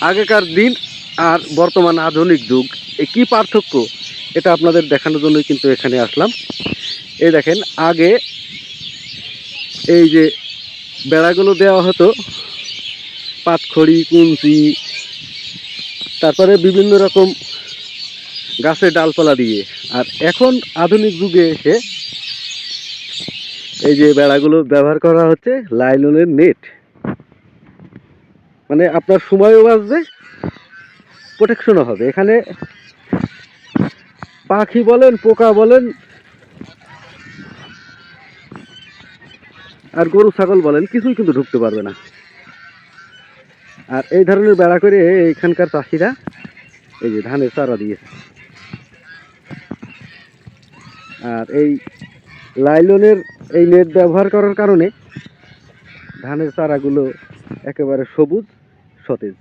আগেকার দিন আর বর্তমান আধুনিক যুগ এই কী পার্থক্য? এটা আপনাদের দেখানোর জন্যই কিন্তু এখানে আসলাম। এই দেখেন, আগে এই যে বেড়াগুলো দেওয়া হতো পাতখড়ি কুঞ্চি, তারপরে বিভিন্ন রকম গাছের ডালপালা দিয়ে। আর এখন আধুনিক যুগে এসে এই যে বেড়াগুলো ব্যবহার করা হচ্ছে লাইলনের নেট। মানে আপনার সময়ও বাঁচবে প্রোটেকশনও হবে। এখানে পাখি বলেন, পোকা বলেন, আর গরু, ছাগল বলেন, কিছুই কিন্তু ঢুকতে পারবে না। আর এই ধরনের বেড়া করে এখানকার চাষিরা এই যে ধানের চারা দিয়েছে আর এই লাইলনের এই নেট ব্যবহার করার কারণে ধানের চারাগুলো একেবারে সবুজ, সতেজ।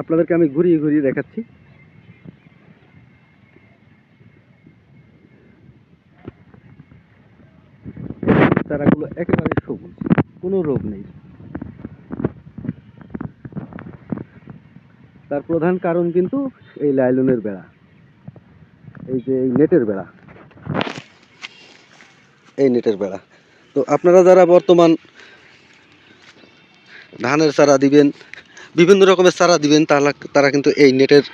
আপনাদেরকে আমি ঘুরিয়ে ঘুরিয়ে দেখাচ্ছি। চারাগুলো একেবারে সবুজ, কোনো রোগ নেই। তার প্রধান কারণ কিন্তু এই লাইলনের বেড়া। এই যে এই নেটের বেড়া। এই নেটের বেড়া। তো আপনারা যারা বর্তমান ধানের চারা দিবেন, বিভিন্ন রকমের চারা দিবেন, তাহলে তারা কিন্তু এই নেটের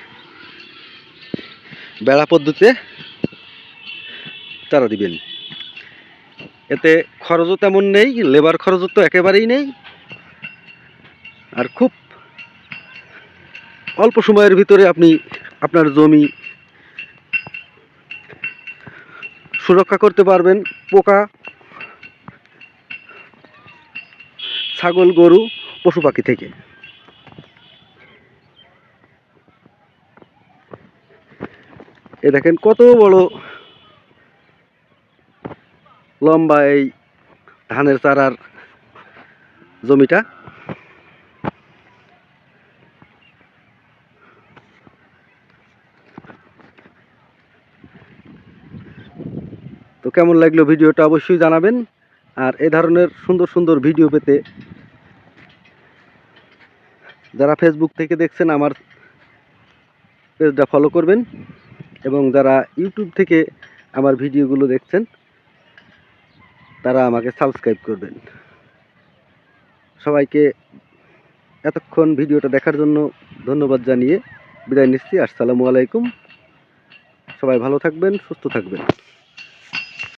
বেড়া পদ্ধতিতে চারা দিবেন। এতে খরচও তেমন নেই, লেবার খরচও তো একেবারেই নেই। আর খুব অল্প সময়ের ভিতরে আপনি আপনার জমি সুরক্ষা করতে পারবেন। পোকা, ছাগল, গরু, পশু পাখি থেকে। এ দেখেন কত বড় লম্বা এই ধানের চারার জমিটা। তো কেমন লাগল ভিডিওটা অবশ্যই জানাবেন। আর এ ধরনের সুন্দর সুন্দর ভিডিও পেতে যারা ফেসবুক থেকে দেখছেন, আমার পেজটা ফলো করবেন এবং যারা ইউটিউব থেকে আমার ভিডিওগুলো দেখছেন, তারা আমাকে সাবস্ক্রাইব করবেন। সবাইকে এতক্ষণ ভিডিওটা দেখার জন্য ধন্যবাদ জানিয়ে বিদায় নিচ্ছি। আসসালামু আলাইকুম। সবাই ভালো থাকবেন, সুস্থ থাকবেন।